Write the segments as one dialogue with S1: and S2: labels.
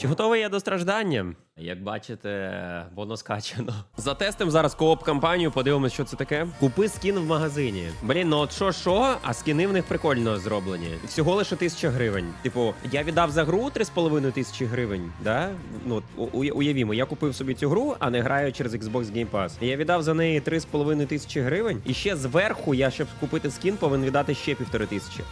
S1: Чи готовий я до страждання? Як бачите, воно скачано. Затестимо зараз кооп кампанію, подивимось, що це таке. Купи скін в магазині. Блін, ну от що, що, а скіни в них прикольно зроблені. Всього лише тисяча гривень. Типу, я віддав за гру 3,5 тисячі гривень. Да? Ну, уявімо, я купив собі цю гру, а не граю через Xbox Game Pass. Я віддав за неї 3,5 тисячі гривень. І ще зверху я, щоб купити скін, повинен віддати ще півтори тисячі.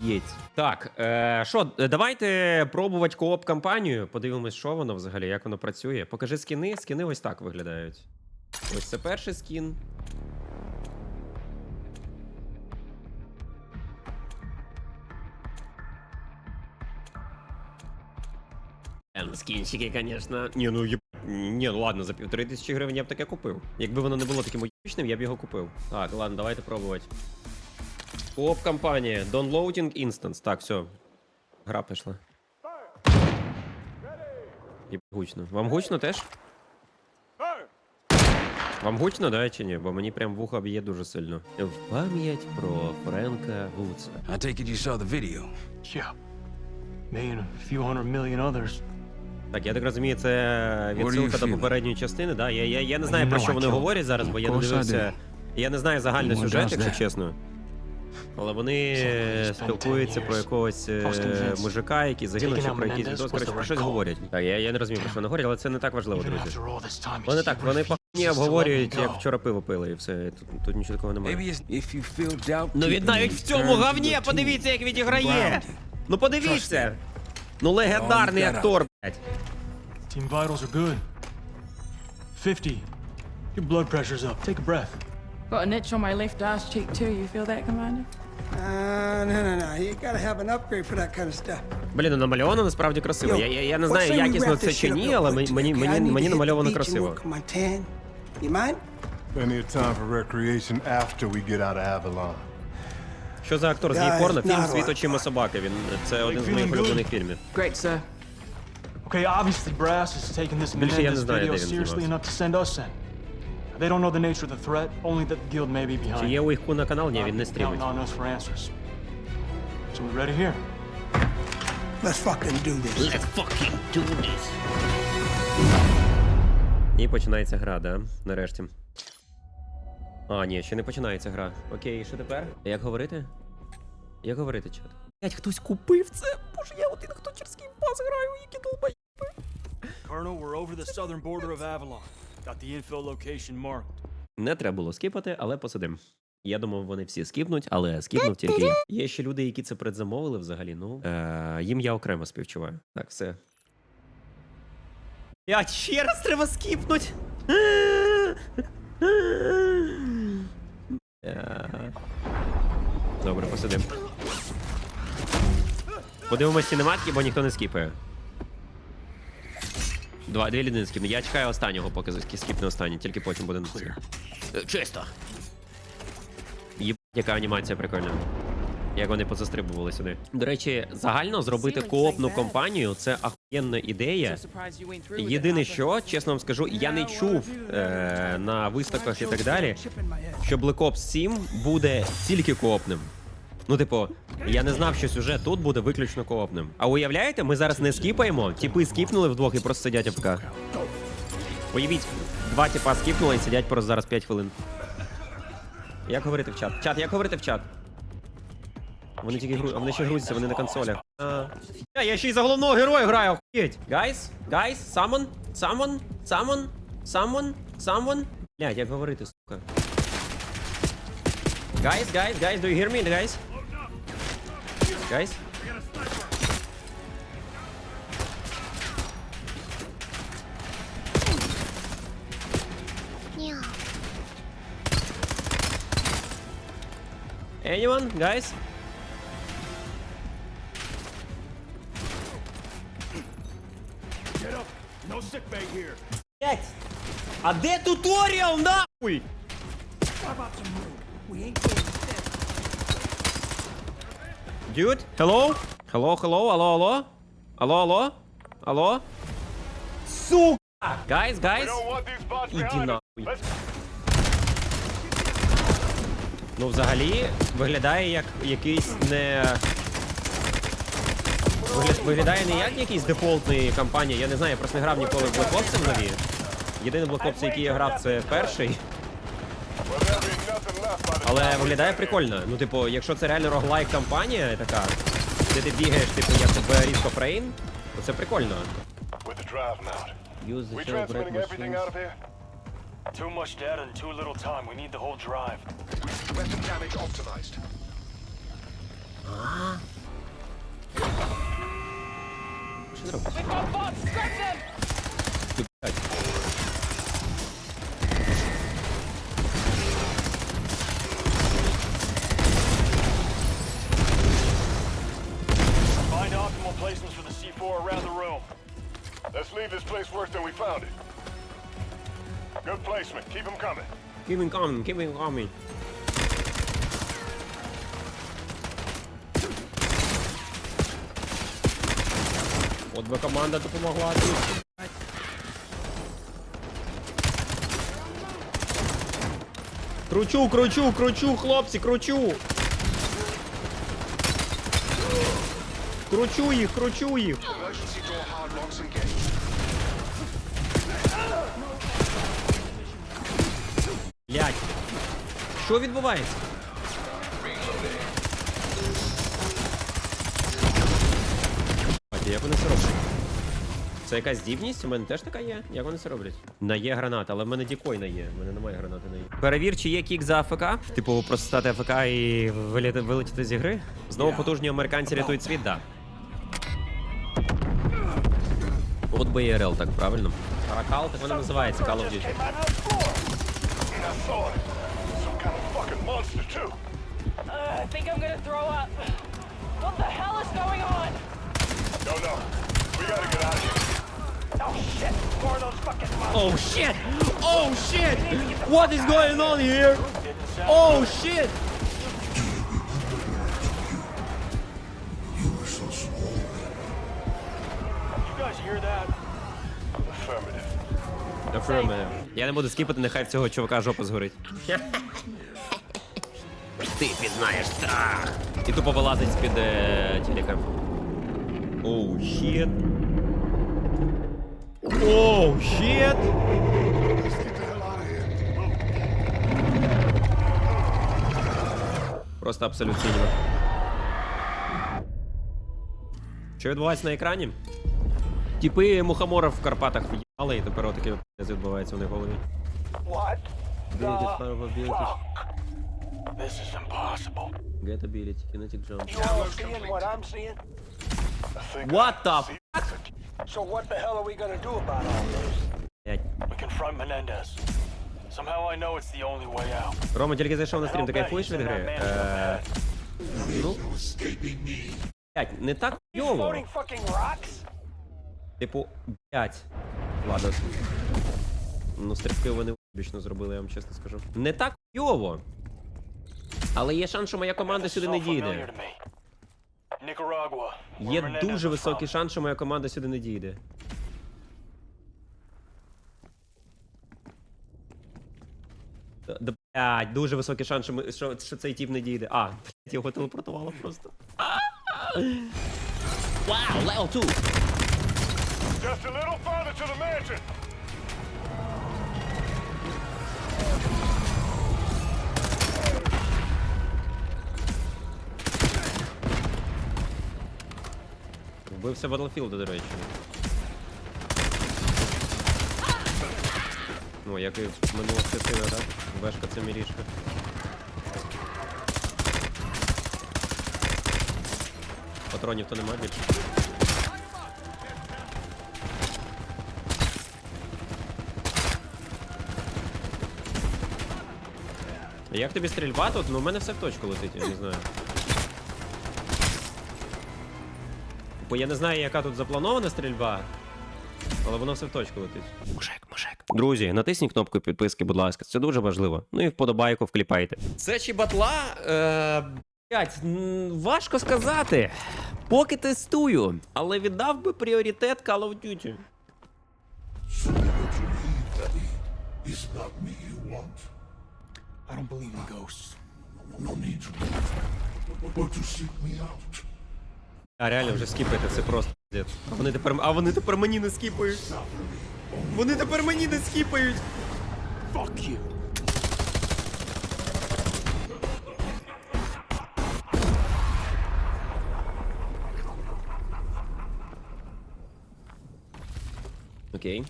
S1: Єть. Так, е, що, давайте пробувати кооп кампанію. Подивимось, що воно взагалі, як воно працює. Покажи скіни. Скіни ось так виглядають. Ось це перший скін. Ем, Скінчики, звісно. Ні, ну є... Ні, ну ладно, за півтори тисячі гривень я б таке купив. Якби воно не було таким уїчним, я б його купив. Так, ладно, давайте пробувати. Кооп кампанія. Downloading Instance. Так, все. Гра пішла. І гучно. Вам гучно теж? Вам гучно, да, чи ні? Бо мені прям вуха б'є дуже сильно. В пам'ять про Френка Вудса.
S2: I take it you saw the video.
S3: Yeah. Me and a few hundred million others.
S1: Так, я так розумію, це відсилка до попередньої частини, да? Я, я, я не знаю, про що вони говорять зараз, бо я не дивився. Я не знаю загальний сюжет, якщо чесно. Але вони спілкуються про якогось е, мужика, який загинув, чи про якийсь відос, коротше, про щось говорять. Так, я, я не розумію, про що вони говорять, але це не так важливо, друзі. Вони так, вони по обговорюють, як вчора пиво пили, і все. Тут, тут нічого такого немає. Ну він навіть в цьому говні, подивіться, як відіграє. Ну подивіться. Ну легендарний актор, блядь.
S3: Team vitals are good. 50. Your blood pressure's up. Take a breath.
S4: Got an itch on my left ass cheek too. You feel that, Commander?
S5: Uh, no, no, no. You gotta have an upgrade for that kind of stuff.
S1: Блін, ну намальовано насправді красиво.
S5: Yo,
S1: Я, я, я не
S5: let's
S1: знаю,
S5: say we
S1: якісно
S5: wrap
S1: це
S5: this
S1: чи
S5: shit up
S1: ні,
S5: real
S1: але
S5: quick
S1: мені,
S5: today,
S1: мені,
S5: okay? I
S1: мені,
S5: need to
S1: мені
S5: hit the
S1: намальовано
S5: beach and
S1: красиво.
S5: work on my tan. You mind?
S6: Plenty of time for recreation after we get out of Avalon.
S1: Що за актор з
S5: Guys,
S1: гей порно? Фільм
S5: not
S1: Світ
S5: like
S1: очима собаки. Він це один з моїх
S3: feeling good?
S1: улюблених фільмів.
S4: Great, sir.
S3: Okay, obviously Brass is taking this
S1: Більше я не
S3: Menendez
S1: знаю,
S3: video
S1: де він
S3: seriously
S1: знімався.
S3: They don't know the nature of the threat, only that the guild may be behind.
S1: Чи є у їх на канал? Ні, він не стрімить.
S3: on us for answers. So we ready here?
S5: Let's fucking do this.
S1: Let's fucking do this. І починається гра, да? Нарешті. А, ні, ще не починається гра. Окей, що тепер? Як говорити? Як говорити, чат? Блять, хтось купив це? Боже, я один, хто через геймпас граю, які долбай.
S3: Colonel, we're over the southern border of Avalon. Got the infill location marked.
S1: Не треба було скіпати, але посидим. Я думав, вони всі скіпнуть, але скіпнув тільки я. Є ще люди, які це предзамовили взагалі. Ну е, їм я окремо співчуваю. Так, все. Я ще раз треба скіпнуть. Е, Добре, посидим. Подивимось синематки, бо ніхто не скіпає. Два, дві людини скіпне. Я чекаю останнього, поки скіпне останній, тільки потім буде натискати. Е, Чисто. Єб, яка анімація прикольна. Як вони позастрибували сюди. До речі, загально зробити коопну компанію це ахуєнна ідея. Єдине, що, чесно вам скажу, я не чув е, на виставках і так далі, що Black Ops 7 буде тільки коопним. Ну, типу, я не знав, що сюжет тут буде виключно коопним. А уявляєте, ми зараз не скіпаємо, типи скіпнули вдвох і просто сидять АФК. Уявіть, два типа скіпнули і сидять просто зараз 5 хвилин. Як говорити в чат? Чат, як говорити в чат? Вони тільки гру... вони ще грузяться, вони на консолях. А, Я, ще й за головного героя граю, охуєть. Guys, guys, someone, someone, someone, someone, someone. Блядь, як говорити, сука. Guys, guys, guys, do you hear me, guys? Guys? Anyone, guys? Блять! А де туторіал, нахуй? Dude, hello? Hello, hello, алло, алло? Алло, алло? Алло? Сука! Guys, guys? Іди нахуй. Ну, взагалі, виглядає як якийсь не. Виглядає не як якийсь дефолтний кампанія. Я не знаю, я просто не грав ніколи в Black Ops нові. Єдиний Black Ops, який я грав, це перший. Але виглядає прикольно. Ну, типу, якщо це реально роглайк кампанія така, де ти бігаєш, типу, як тебе різко фрейм, то це прикольно. Use the shell break machines.
S3: Too much data and too little time. We need the whole drive.
S7: Weapon damage optimized.
S1: Що ти
S7: leave this place worse than we found it. Good placement. Keep them coming.
S1: Keep him coming, keep him coming. От би команда допомогла. Кручу, кручу, кручу, хлопці, кручу. Кручу їх, кручу їх. Що відбувається? Як вони це роблять? Це якась здібність? У мене теж така є. Як вони це роблять? На є граната, але в мене дікой на є. В мене немає гранати на є. Перевір, чи є кік за АФК. Типу, просто стати АФК і виліти, вилетіти зі гри. Знову потужні американці рятують світ, да. От БРЛ, так правильно. Каракал, так воно називається Call of Duty.
S7: Monster, too.
S8: Uh, I think I'm gonna throw up. What the hell is going on?
S7: No, no. We gotta get out of here.
S8: Oh shit! More of those fucking monsters.
S1: Oh shit! Oh shit! What is going on here? Oh shit!
S3: You guys hear that?
S7: Affirmative.
S1: Affirmative. Я не буду скіпати, нехай в цього чувака жопа згорить. Ти пізнаєш страх. І тупо вилазить з-під е, телека. Оу, щит. Оу, щит! Просто абсолют синього. Що відбувається на екрані? Типи мухоморов в Карпатах в'їбали, і тепер отаке от відбувається у них в голові.
S8: What?
S3: This is impossible.
S1: get ability, kinetic jump.
S8: You all seeing what I'm seeing?
S1: What the f***?
S8: So what the hell are we gonna do about all this?
S3: We confront Menendez. Somehow I know it's the only way out.
S1: Рома, тільки зайшов на стрім, ти кайфуєш від гри? Е, ну, блядь, не так йово. Типу, блядь. Ладно. Ну, стрибки вони вибічно зробили, я вам чесно скажу. Не так йово. Але є шанс, що моя команда сюди не дійде. Є дуже високий шанс, що моя команда сюди не дійде. Да, блядь, дуже високий шанс, що, ми, що, що цей тип не дійде. А, блядь, його телепортувало просто. Вау, level 2!
S7: Just a little farther to the mansion.
S1: Вбився Battlefield, до речі. Ну, як і минула частина, так? Бешка це мірішка. Патронів то нема більше. Як тобі стрільба тут? Ну, у мене все в точку летить, я не знаю. Бо я не знаю, яка тут запланована стрільба, але воно все в точку летить. Мужик, мужик. Друзі, натисніть кнопку підписки, будь ласка, це дуже важливо. Ну і вподобайку вкліпайте. Це чи батла? Е, блядь, м, важко сказати. Поки тестую, але віддав би пріоритет Call of Duty.
S2: I don't believe in ghosts.
S9: No need to. But to seek me out.
S1: А реально вже скіпати, це просто пиздец. А вони тепер. А вони тепер мені не скіпають. Вони тепер мені не скіпають.
S3: Fuck you.
S1: Окей.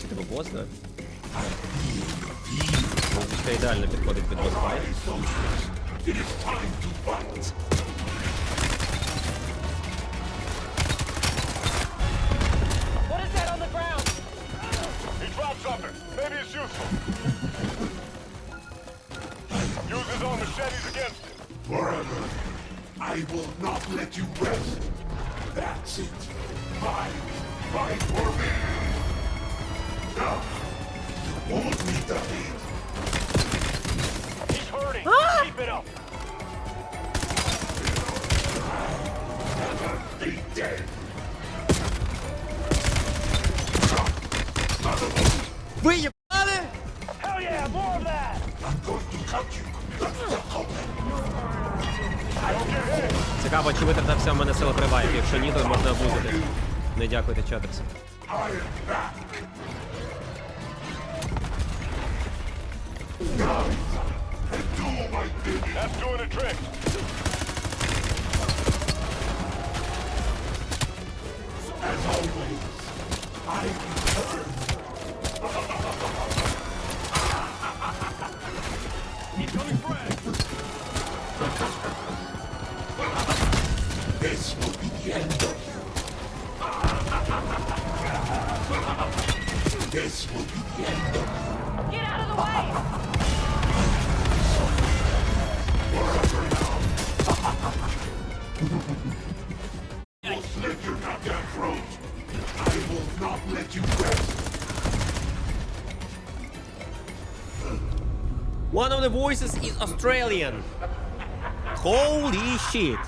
S1: Це тебе бос, да? Ідеально підходить під It is time to fight!
S8: What is that on the ground?
S7: He dropped something. Maybe it's useful. Use his own machetes against him.
S9: Forever. I will not let you rest.
S1: Цікаво, чи витратився в мене сила привайки. Якщо ні, то можна обузити. Не дякуйте,
S9: am.
S7: That's doing
S8: Get out of the way!
S9: Slit your goddamn throat. I will not let you rest.
S1: One of the voices is Australian. Holy shit.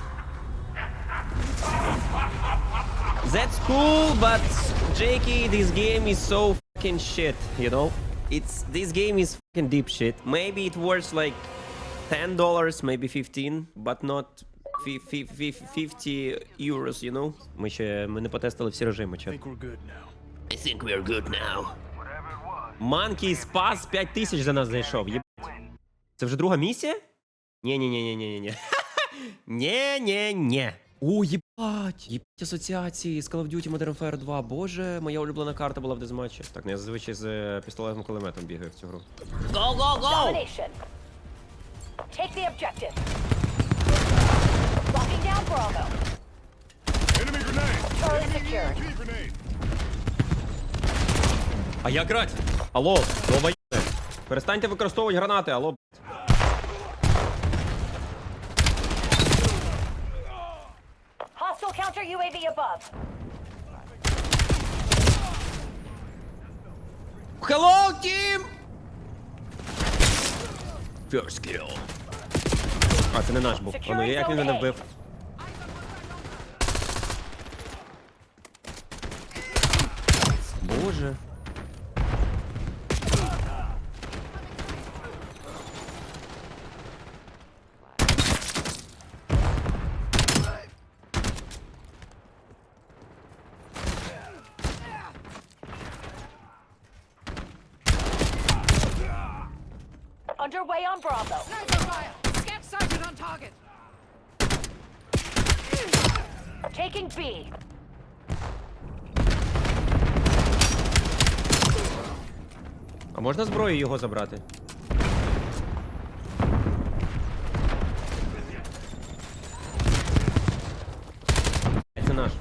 S1: That's cool, but Jakey, this game is so fucking shit, you know? It's this game is fucking deep shit. Maybe it worth like ten dollars, maybe fifteen, but not fif- fif- fif- 50 euros, you know? Ми ще ми не потестили всі режими,
S3: I
S1: чат.
S3: think we're good now.
S1: I think we're good now. Monkey Спас 5 тисяч за нас зайшов. Єбать. Це вже друга місія? ні ні О, єбать! Єбать асоціації з Call of Duty Modern Warfare 2. Боже, моя улюблена карта була в дезматчі. Так, ну я зазвичай з е, пістолетом кулеметом бігаю в цю гру. Go, go, go!
S8: Domination. Take the objective. Locking down Bravo.
S7: Enemy grenade.
S8: Secured.
S7: EMP grenade.
S1: А як грати? Алло, долбоєбе. Перестаньте використовувати гранати, алло. б***ь.
S8: Counter UAV above.
S1: Hello, team! First kill. А, це не наш був. А, ну як він мене вбив? Боже. А можна зброю його забрати? Це наш.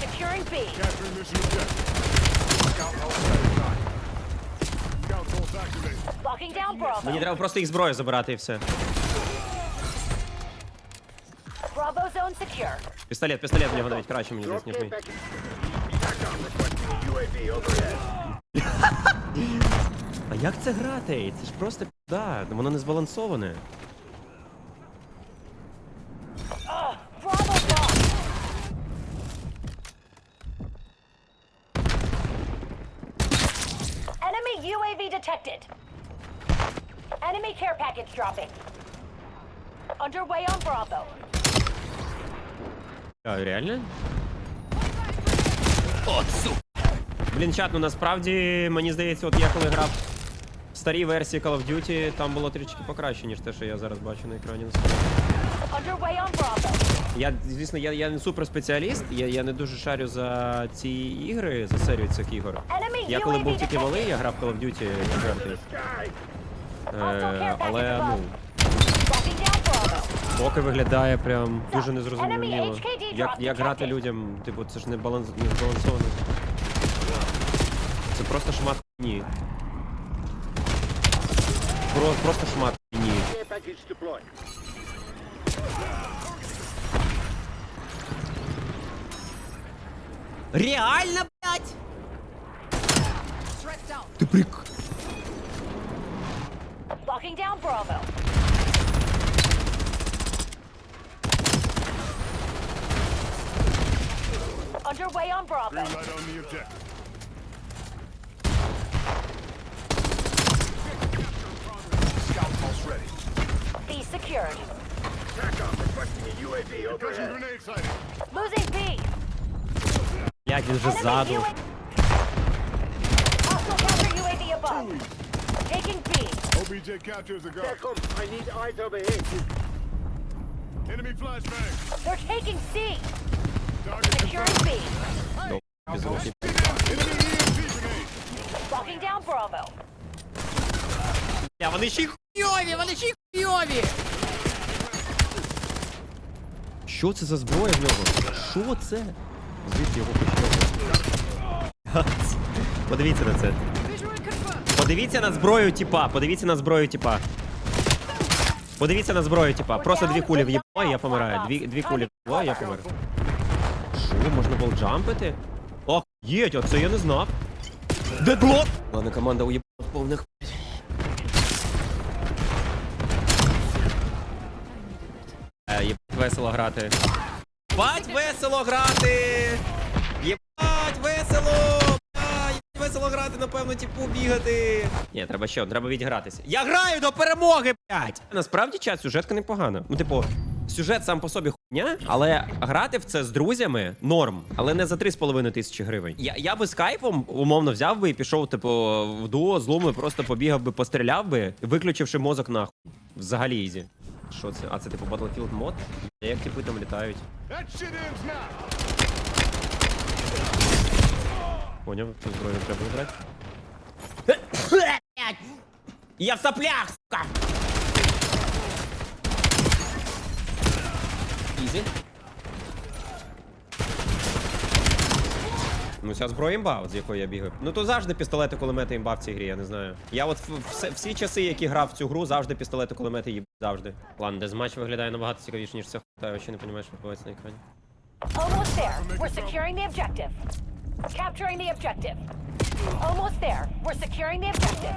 S8: Securing B.
S7: Capturing mission objective. Scout pulse Scout pulse activated.
S8: Locking down Bravo.
S1: Мені треба просто їх зброю забирати і все.
S8: Bravo zone secure.
S1: Пістолет, пістолет в нього навіть краще мені здається, ніж мій. А як це грати? Це ж просто да, воно не збалансоване.
S8: Enemy UAV detected. Enemy care package dropping. Underway on Bravo.
S1: А, реально? От сука. Блін, чат, ну насправді мені здається, от я коли грав в старій версії Call of Duty, там було трішки покраще, ніж те, що я зараз бачу на екрані. Я, звісно, я, я не суперспеціаліст, я, я не дуже шарю за ці ігри, за серію цих ігор. Я коли був тільки малий, я грав Call of Duty 4. Е, але ну, поки виглядає прям дуже незрозуміло. Як, як грати людям, типу, це ж не баланс не збалансовано. Це просто шмат ні. Про, просто шмат ні. Реально, блядь? Ти прик...
S8: Locking down Bravo. Underway on Bravo.
S7: Green light on the objective. Concussion grenade sighted.
S8: Losing B.
S1: Блядь, він вже
S8: Enemy
S1: ззаду.
S8: UAV. Hostile counter UAV above. Taking B.
S7: OBJ captures the guard. I need eyes overhead. Enemy flashbang.
S8: They're taking C.
S7: Target
S8: Securing B.
S1: Безрукий.
S7: Enemy EMP grenade.
S8: Locking down Bravo.
S1: Бля, вони ще й хуйові, вони ще й хуйові! Що це за зброя в нього? Що це? Звідки його почало? Подивіться на це. Подивіться на зброю типа, подивіться на зброю типа. Подивіться на зброю типа. Просто дві кулі в'їбало, і я помираю. Дві, дві кулі в'їбало, я помер. Що, можна було джампити? Охуєть, оце я не знав. Дедлок! Ладно, команда уїбала в повних. Єбать весело грати. Єбать весело грати! Єбать весело! Єбать весело грати, напевно, типу бігати. Ні, треба ще, треба відігратися. Я граю до перемоги, блядь! Насправді час сюжетка непогана. Ну, типу, сюжет сам по собі хуйня, але грати в це з друзями норм, але не за 3,5 тисячі гривень. Я, я би з кайфом умовно взяв би і пішов, типу, в дуо з луми, просто побігав би, постріляв би, виключивши мозок нахуй. Взагалі ізі. Що це? А це типу Battlefield мод? Як типи там літають? Поняв, цю зброю треба вибрати. Я в соплях, сука! Ізі. Ну, ця зброя імба, от з якою я бігаю. Ну то завжди пістолети, кулемети імба в цій грі, я не знаю. Я от в- все- всі часи, які грав в цю гру, завжди пістолети, кулемети їб завжди. Ладно, дезматч виглядає набагато цікавіше, ніж це хута, я вообще не розумію, що відбувається на екрані.
S8: Almost there. We're securing the objective. Capturing the objective. Almost there. We're securing the objective.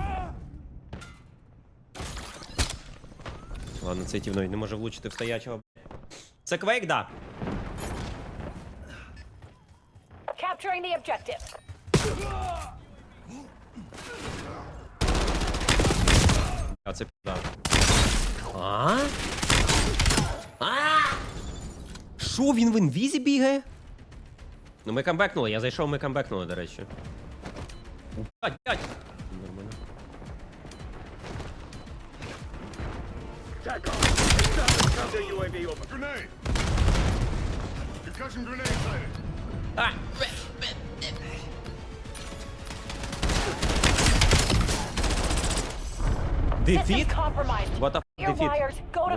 S1: Ладно, цей тів навіть не може влучити в стоячого. Це квейк, да.
S8: Capturing the objective.
S1: А це пізда. А? А? Що він в інвізі бігає? Ну ми камбекнули, я зайшов, ми камбекнули, до речі. Блять, блять. Нормально.
S7: Grenade. Concussion grenade sighted.
S1: А! Дефіт? What the
S8: Your
S1: дефіт?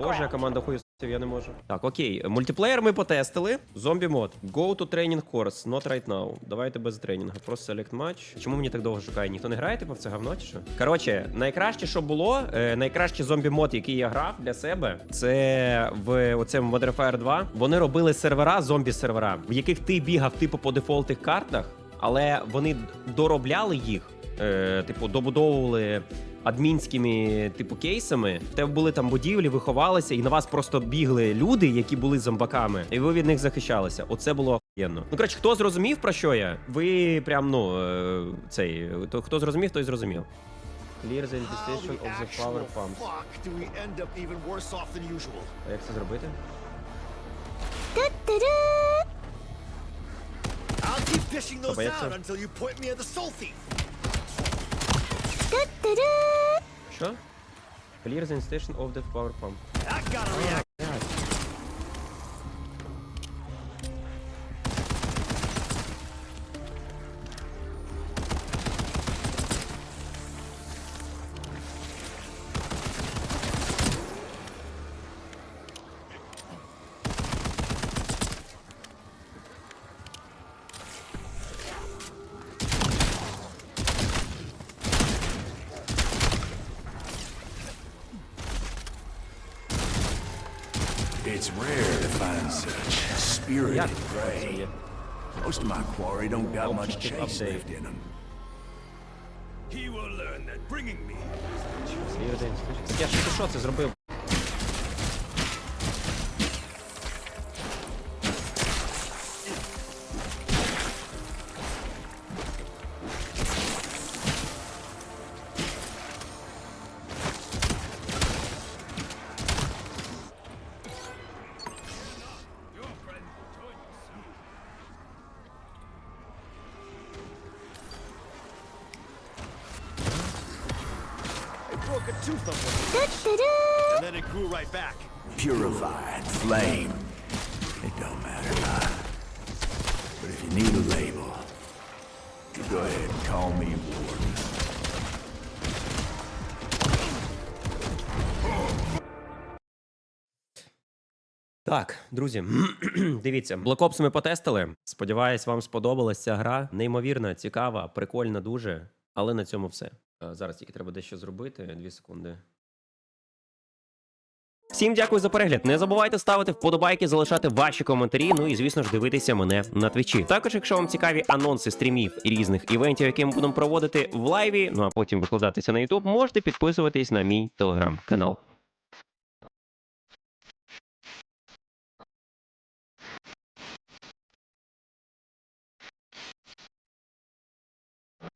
S1: Боже, команда хуєсів, я не можу. Так, окей. Мультиплеєр ми потестили. Зомбі мод. Go to training course, not right now. Давайте без тренінгу. Просто select match. Чому мені так довго шукає? Ніхто не грає, типу, в це говно чи що? Коротше, найкраще, що було, е, найкращий зомбі мод, який я грав для себе, це в оцьому Modern Warfare 2. Вони робили сервера, зомбі-сервера, в яких ти бігав, типу, по дефолтних картах, але вони доробляли їх е, типу, добудовували адмінськими, типу, кейсами. В тебе були там будівлі, ви ховалися, і на вас просто бігли люди, які були зомбаками, і ви від них захищалися. Оце було охуєнно. Ну, коротше, хто зрозумів, про що я? Ви прям, ну, е, цей, то, хто зрозумів, той зрозумів. Clear the infestation of the power pumps. А як це зробити?
S9: I'll keep dishing those out until you point me at the soul thief.
S1: Що? Clear the infestation of the power pump.
S10: Prey. Most of my quarry don't got much
S1: Objective
S10: chase left in them. He will learn that bringing me
S1: Clear the infestation.
S9: Right back.
S10: purified flame. It don't matter, huh? But if you need a label, go ahead and call me Warden.
S1: Так, друзі, дивіться, Black Ops ми потестили. Сподіваюсь, вам сподобалась ця гра. Неймовірна, цікава, прикольна дуже. Але на цьому все. Е, Зараз тільки треба дещо зробити. Дві секунди. Всім дякую за перегляд. Не забувайте ставити вподобайки, залишати ваші коментарі. Ну і звісно ж дивитися мене на твічі. Також, якщо вам цікаві анонси стрімів і різних івентів, які ми будемо проводити в лайві, ну а потім викладатися на Ютуб можете підписуватись на мій телеграм-канал.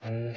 S11: Mm-hmm.